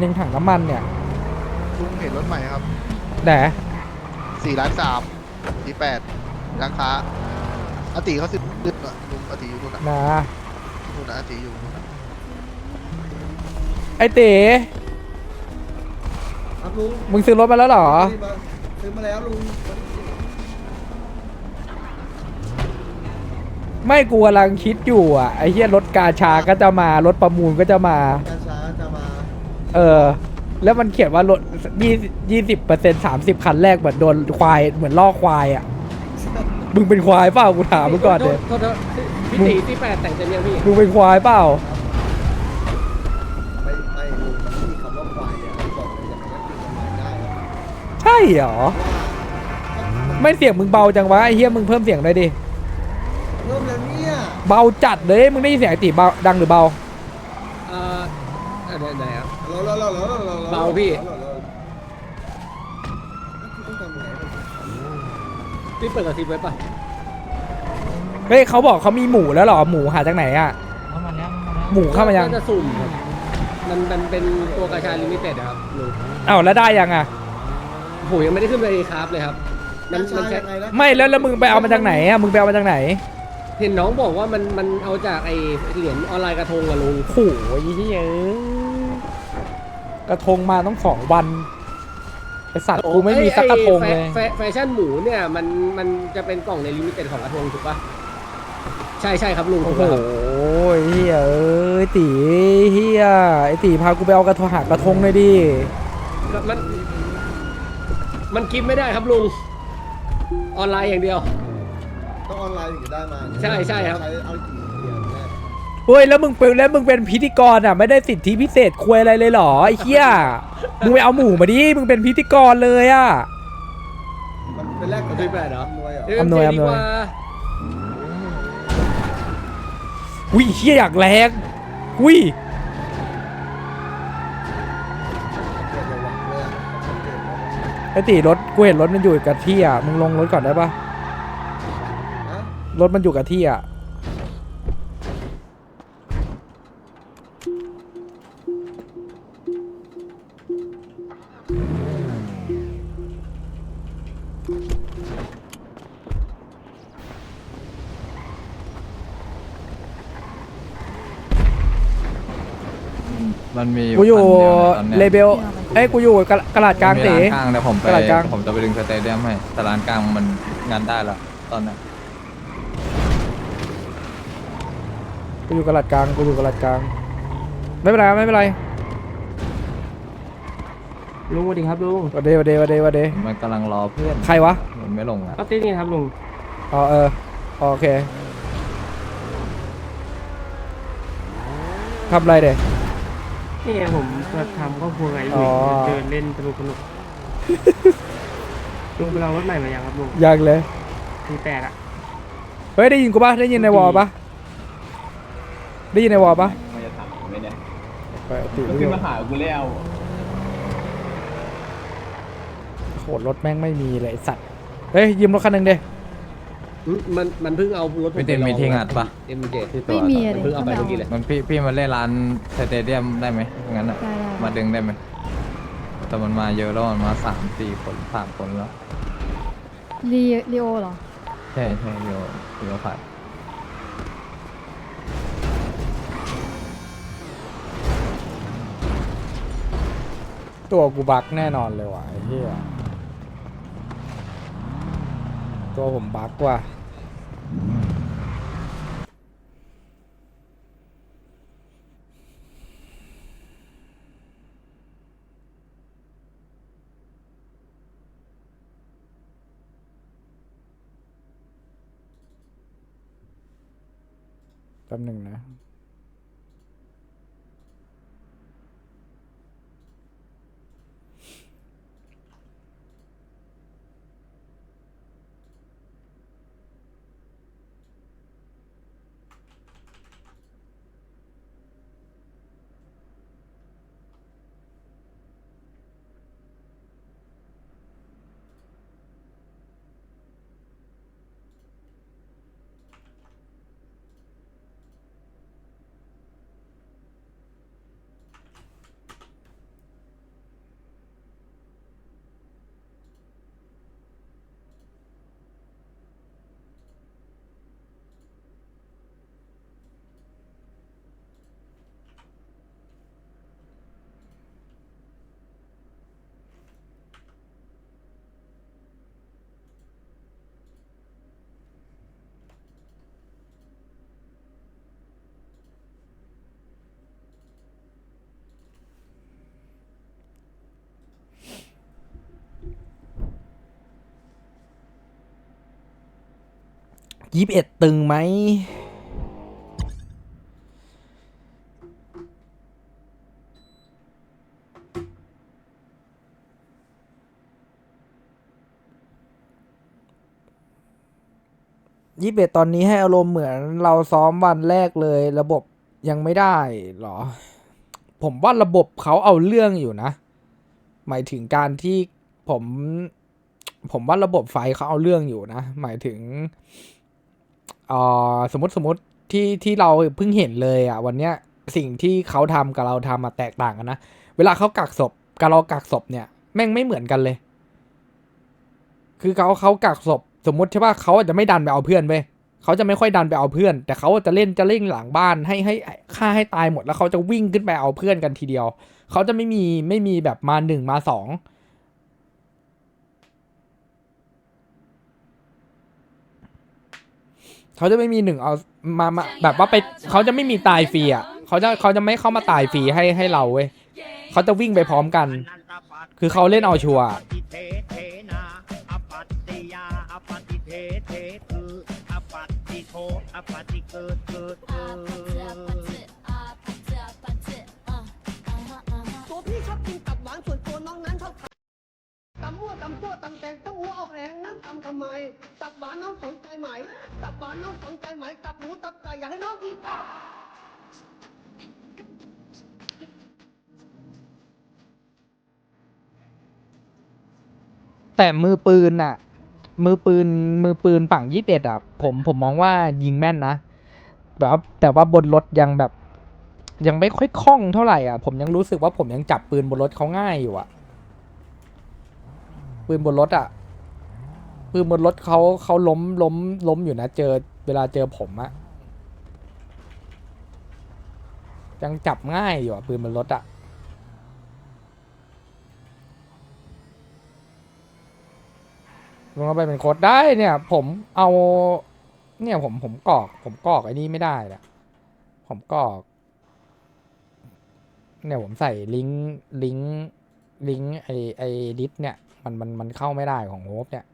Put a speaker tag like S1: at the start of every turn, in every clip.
S1: หนึ่งถังน้ำมันเนี่ย
S2: ลุงเห็นรถใหม่ครับ
S1: แหน
S2: สี่ล้านสามสี่แปดร้านค้าอาติเขาสิบดึกอะลุงอาติอยู่นู่นอะ
S1: นะ
S2: นู่นอะอาติอยู่นู่นอะ
S1: ไอเต๋
S3: ครับลุง
S1: มึงซื้อรถมาแล้วเหรอ
S3: ซื้อมาแล้วลุง
S1: ไม่กูกำลังคิดอยู่อะไอ้เหี้ยรถกาชาก็จะมารถประมูลก็จะมา
S3: การช้าจะมา
S1: เออ แล้วมันเขียนว่ารถยี่ยี่สิบเปอร์เซ็นสามสิบคันแรกเหมือนโดนควายเหมือนล่อควายอะ มึงเป็นควายเปล่ากูถามมึงก่อนเลย
S4: โทษโทษพี่ตีที่แปดแต่งเต็มยังพี่
S1: มึงเป็นควายเปล่า
S3: ไม่ไม่ลุงมันไม่มีคำว่าควายเนี่ยผมบอกเลยอย่างนั้นคือกำไรได้ครับ
S1: ใช่เหรอ ไม่เสียงมึงเบาจังวะไอ้เหี้ยมึงเพิ่มเสียงหน่อยดิ
S3: เริ่มแล้วเนี่ย
S1: เบาจัดเลยมึงได้ยินเสียงไอ้ตีเบาดังหรือเบา
S4: เอ่ออันไหนไหนครับ
S3: เราเราเราเราเรา
S4: เบาพี่
S3: ต้องทำยังไง
S4: พี่เปิดกระซิบไว้ป่ะ
S1: เฮ้ยเขาบอกเขามีหมูแล้วเหรอหมูหาจากไหนอะหมูเข้ามายัง
S4: น่จะสุ่มครับมันมันเป็นตัวกระชายลิมิเต็ดอะครับลุง
S1: เอ้าแล้วได้ยังอะ
S4: ผมยังไม่ได้ขึ้นไปคราฟเลยครับมันมันแค่
S1: ไม่แล้วแล้วมึงไปเอามาจากไหนอะมึงไปเอามาจากไหน
S4: เห็นน้องบอกว่ามันมันเอาจากไอเหรียญออนไลน์กระทงอะลุง
S1: โอ้โหเหี้ยเอ้ย กระทงมาต้องสองวันไอสัตว์กูไม่มีสักกระทง
S4: ไอ้
S1: เลย
S4: แฟแฟชั่นหมูเนี่ยมันมันจะเป็นกล่องในลิมิเต็ดของกระทงถูกป่ะใช่ใช่ครับลุง
S1: โอ้
S4: ถูก
S1: โห
S4: แล้วครับ
S1: เฮียเอ้ยตีเฮียไอตีพากูไปเอากระทงหากระทงเลยดิ
S4: ก็มัน มันกิฟไม่ได้ครับลุง ออนไลน์อย่างเดียว
S3: ต้องออนไลน์ถึงจะได้มา
S4: ใช่ใช่ครับ
S3: ใช้เอากี่เหรียญแน่
S1: เฮ้ยแล้วมึงเป็นแล้วมึงเป็นพิธีกรอะไม่ได้สิทธิพิเศษควยอะไรเลยเหรอไอ้เฮียมึงไปเอาหมูมาดิมึงเป็นพิธีกรเลยอะ
S3: มันเป็นแรก
S4: พี่แปดเหรอ
S3: อำนวยเหรอ
S1: อำนวยอำนวย
S4: ดีกว่า
S1: อุ้ยเฮียอยากแรงอุ้ย
S3: เดี๋ยวระวังเลยอะเดี๋ยวระวัง
S1: ไอตีรถกูเห็นรถมันอยู่กับที่อะมึงลงรถก่อนได้ปะ
S3: ฮะ
S1: รถมันอยู่กับที่อะ
S5: มันมี
S1: กูอยู่
S5: คันดีวนะตอน
S1: เล
S5: เนี้ย
S1: เบลเอ้ยกูอยู่กระกระดาษกลาง
S5: มี
S1: ตี
S5: ร้านกลางเดี๋ยวผมไป
S1: ตลาดกลาง
S5: ผมจะไปดึงสเตเดียมให้แต่ร้านกลางมันงานได้แล้วตอนเนี้ย
S1: กูอยู่กระดาษกลางกูอยู่กระดาษกลาง ไม่เป็นไรไม่เป็นไร
S6: ลุงสวัสดีครับลุง
S1: วันเดวันเดวันเดวันเด
S5: มันกำลังรอเพื่อน
S1: ใครวะ
S5: มันไม่ลงอะ
S6: ก็ติดนี่ครับลุง
S1: อ๋อเออโอเคทำอะไรเด็
S6: นี่ไงผมจะทำครอบครัวไง
S1: อ๋
S6: ลุ
S1: อ
S6: งเดินเล่นสนุกสนุกลุงไปลองรถใหม่มายังครับลุง
S1: ยังเลย
S6: ทีแปดอะ
S1: เฮ้ยได้ยินกูปะได้ยินในวอลปะได้ยินในวอลปะ
S7: มันจะถามผมไหมเนี่ย
S1: ไปเอาติ
S7: ก็
S1: ด
S7: ขึ้นมาหากูแล้ว
S1: โหรถแม่งไม่มีเลยไอ้สัตว์ เฮ้ยยืมรถคันหนึ่งเด้
S4: มันมันเพิ่งเอารถผม
S5: พี่เต็มมีที่งัดปะ
S4: เอ็มเจ
S5: ที่ตัว
S8: ไม่มีอะ
S4: มัน
S8: ดิ
S4: เพิ่งเอาไปเมื่อกี้เลย
S5: มันพี่พี่มาเล่นร้านสเตเดียมได้ไหมงั้นอะ
S8: ได้ได้
S5: มาดึงได้ไหมแต่มันมาเยอะแล้วมันมาสามสี่คนสามคนแล้ว
S8: รีรีโอเหรอ
S5: ใช่ใช่เดียวเดียวผ่าน
S1: ตัวกูบักแน่นอนเลยว่ะไอ้เหี้ยตัวผมบักว่ะ แป๊บหนึ่งนะ ยี่สิบเอ็ดตึงไหมยี่สิบเอ็ดตอนนี้ให้อารมณ์เหมือนเราซ้อมวันแรกเลย ระบบยังไม่ได้เหรอ ผมว่าระบบเขาเอาเรื่องอยู่นะ หมายถึงการที่ผม ผมว่าระบบไฟเขาเอาเรื่องอยู่นะ หมายถึง อ่อสมมติสมมติที่ที่เราเพิ่งเห็นเลยอะวันเนี้ยสิ่งที่เขาทำกับเราทำมาแตกต่างกันนะ เวลาเขากักศพกับเรากักศพเนี่ย แม่งไม่เหมือนกันเลย คือเขาเขากักศพ สมมติใช่ป่ะเขาอาจจะไม่ดันไปเอาเพื่อนไปเขาจะไม่ค่อยดันไปเอาเพื่อน แต่เขาจะเล่นจะเล่นหลังบ้านให้ให้ฆ่าให้ตายหมดแล้วเขาจะวิ่งขึ้นไปเอาเพื่อนกันทีเดียว เขาจะไม่มีไม่มีแบบมาหนึ่งมาสอง เขาจะไม่มีหนึ่งเอามามาแบบว่าไปเขาจะไม่มีตายฟรีอะเขาจะเขาจะไม่เข้ามาตายฟรีให้ให้เราเว้ยเขาจะวิ่งไปพร้อมกัน คือเขาเล่นเอาชัวร์
S7: ติเทเทนาอปัตติยาอปัตติเทเทคืออปัตติโทอปัตติเกิดเกิดเกิดำ
S9: มั่วตำตัวตำแตงต้องหัวออกแรงนั่งตำทำไมตับหวานน้องสนใจไหมตับหวานน้องสนใจไหมตับหมูตับไก่อยากให้น้องกิน
S1: แต่มือปืนน่ะ มือปืนมือปืนฝั่งยี่สิบเอ็ดอะ ผมผมมองว่ายิงแม่นนะแบบแต่ว่าบนรถยังแบบ ยังไม่ค่อยคล่องเท่าไหร่อะ ผมยังรู้สึกว่าผมยังจับปืนบนรถเขาง่ายอยู่อะ ปืนบนรถอะปืนบนรถเขาเขาล้มล้มล้มอยู่นะเจอเวลาเจอผมอะยังจับง่ายอยู่อะปืนบนรถอะลงไปเป็นโค้ดได้เนี่ย ผมเอาเนี่ยผมผมกอก ผมกอกไอ้นี่ไม่ได้นะผมกอก เนี่ยผมใส่ลิงก์ลิงก์ลิงก์ไอไอดิสเนี่ย มันมันมันเข้าไม่ได้ของโฮปเนี่ย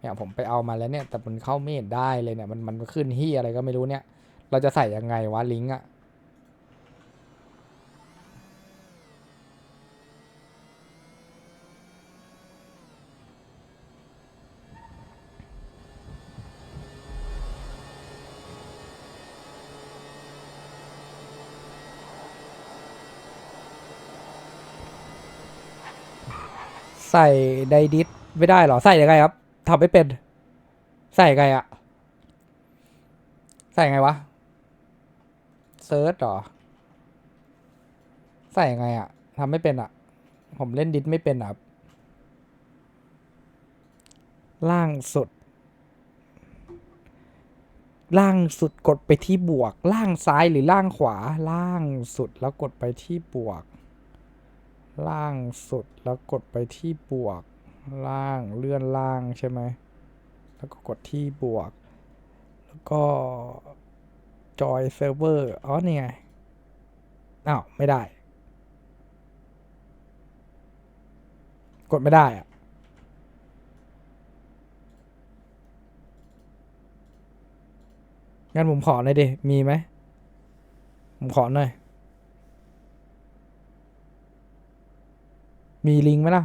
S1: เนี่ยผมไปเอามาแล้วเนี่ยแต่มันเข้าไม่เห็นได้เลยเนี่ยมันมันขึ้นที่อะไรก็ไม่รู้เนี่ย เราจะใส่ยังไงวะลิงก์อะ ใส่ไดดิสไม่ได้เหรอ ใส่ยังไงครับทำไม่เป็น ใส่ยังไงอะใส่ยังไงวะเซิร์ชหรอ ใส่ยังไงอะทำไม่เป็นอะผมเล่นดิสไม่เป็นอะครับล่างสุด ล่างสุดกดไปที่บวก ล่างซ้ายหรือล่างขวา ล่างสุดแล้วกดไปที่บวก ล่างสุดแล้วกดไปที่บวก ล่างเลื่อนล่างใช่ไหม แล้วก็กดที่บวก แล้วก็จอยเซิร์ฟเวอร์อ๋อนี่ไงอ้าวไม่ได้ กดไม่ได้อะงั้นผมขอหน่อยดิ มีไหม ผมขอหน่อย มีลิงไหมล่ะ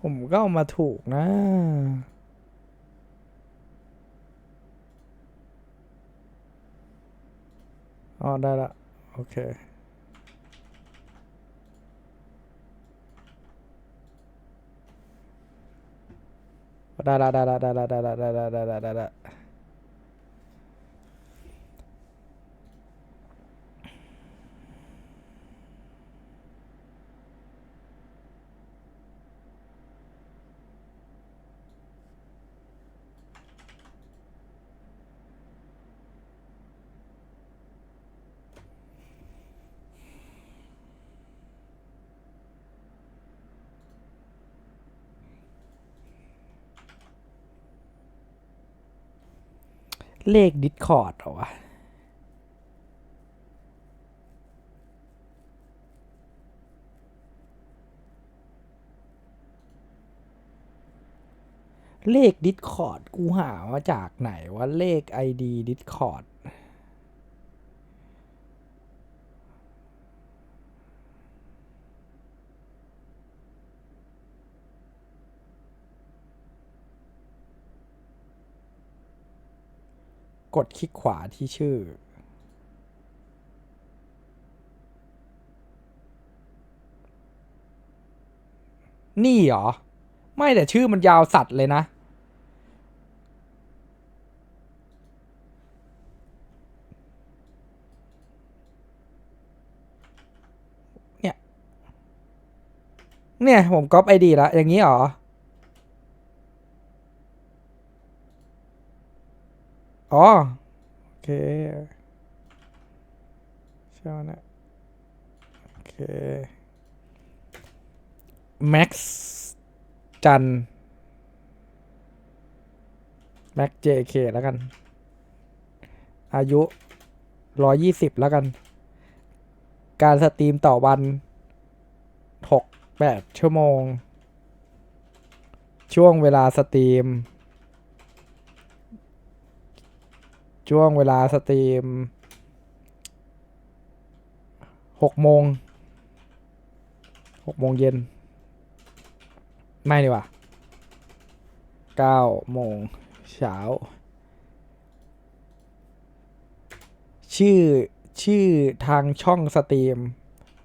S1: ผมก็เอามาถูกนะอ๋อได้ละ โอเค ได้ละได้ละได้ละได้ละได้ละได้ละได้ละ เลขดิสคอร์ดเหรอวะเลขดิสคอร์ดกูหามาจากไหนว่าเลข ID ดิสคอร์ด กดคลิกขวาที่ชื่อ นี่เหรอ ไม่แต่ชื่อมันยาวสัตว์เลยนะ เนี่ย เนี่ย ผมก๊อปไอดีแล้วอย่างนี้เหรอ อ๋อ โอเคใช่นะโอเคแม็กซ์จันแม็กเจเคแล้วกัน อายุร้อยี่สิบแล้วกัน การสตรีมต่อวันหกแปดชั่วโมง ช่วงเวลาสตรีม ช่วงเวลาสตรีมหกโมงหกโมงเย็น ไม่ดีกว่าเก้าโมงเช้า ชื่อ ชื่อทางช่องสตรีม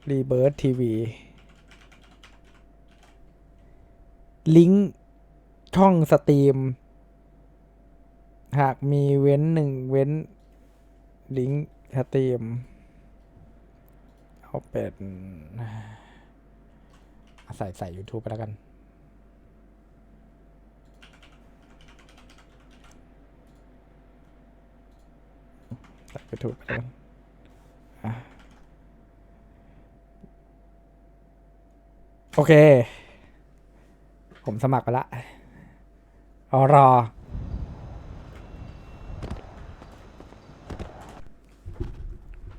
S1: รีเบิร์ t ทีวีลิงก์ช่องสตรีม หากมีเว้นหนึ่งเว้น ลิงก์สตรีม เอาเป็นใส่ใส่ YouTube ไปแล้วกันใส่ YouTube ไปแล้วกันอะโอเค ผมสมัครไปละรอ